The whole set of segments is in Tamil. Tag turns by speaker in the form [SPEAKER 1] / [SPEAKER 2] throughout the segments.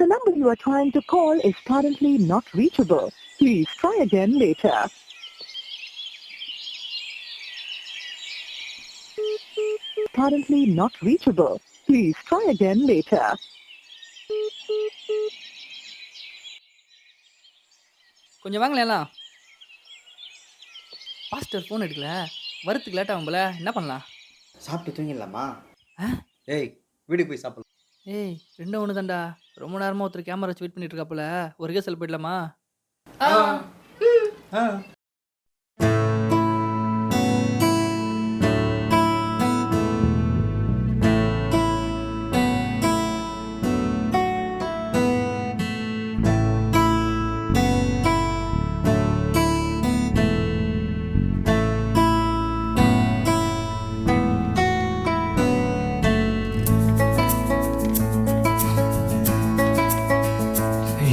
[SPEAKER 1] The number you are trying to call is currently not reachable. Please try again later. Currently not reachable. Please try again later.
[SPEAKER 2] கொஞ்சம் வாங்களேன் எல்லாம் பாஸ்டர் ஃபோன் எடுக்கல வரத்துக்கு லேட் ஆகும் போல என்ன பண்ணலாம்
[SPEAKER 3] சாப்பிட்டு தூங்கிடலாமா? ஏய் வீட்டுக்கு போய் சாப்பிடலாம்
[SPEAKER 2] ஏய் ரெண்டும் ஒன்று தான்டா ரொம்ப நேரமாக ஒருத்தர் கேமரா வச்சு வெயிட் பண்ணிட்டு இருக்காப்புல. ஒரு கேசல் போயிடலாமா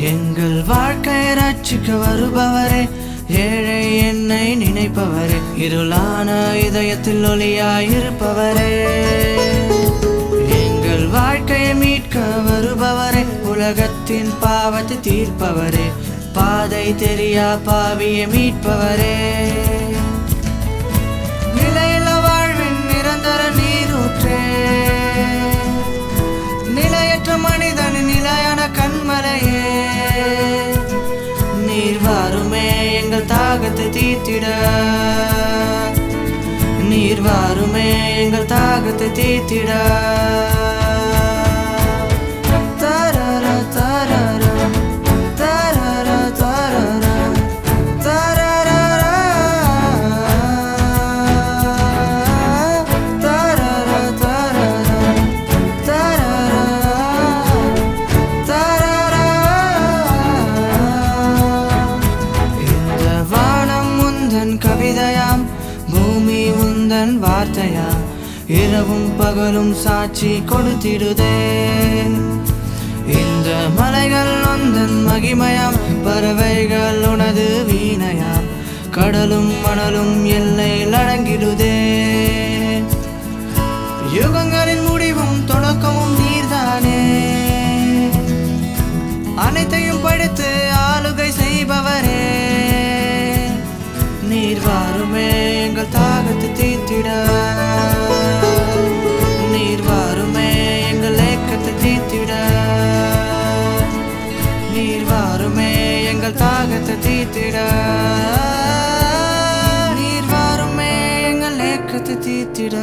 [SPEAKER 4] எங்கள் வாழ்க்கை ரட்சிக்க வருபவரே ஏழை என்னை நினைப்பவரே இருளான இதயத்தில் ஒளியாயிருப்பவரே எங்கள் வாழ்க்கையை மீட்க வருபவரே உலகத்தின் பாவத்தை தீர்ப்பவரே பாதை தெரியா பாவியை மீட்பவரே. நிலையில வாழ்வின் நிரந்தர நிலையற்ற மனிதன் நிலையான கண்மலையே தாகத்தை தீத்திட நீர் வாருமே எங்கள் தாகத்தை தீத்திட கவிதையாம் பூமி உந்தன் வார்த்தையா இரவும் பகலும் சாட்சி கொடுத்திடுதே இந்த மலைகள் உந்தன் மகிமையாம். பறவைகள் உனது வீணையாம். கடலும் மணலும் எல்லை அடங்கிடுதே யுகங்களின் முடிவும் தொடக்கமும் நீர்தானே. எங்கள் தாகத்தை தீத்திட நீர் வாருமே எங்கள் ஏக்கத்தை தீத்திட நீர் வாருமே எங்கள் தாகத்தை தீத்திட நீர் வாருமே எங்கள் ஏக்கத்தை தீத்திட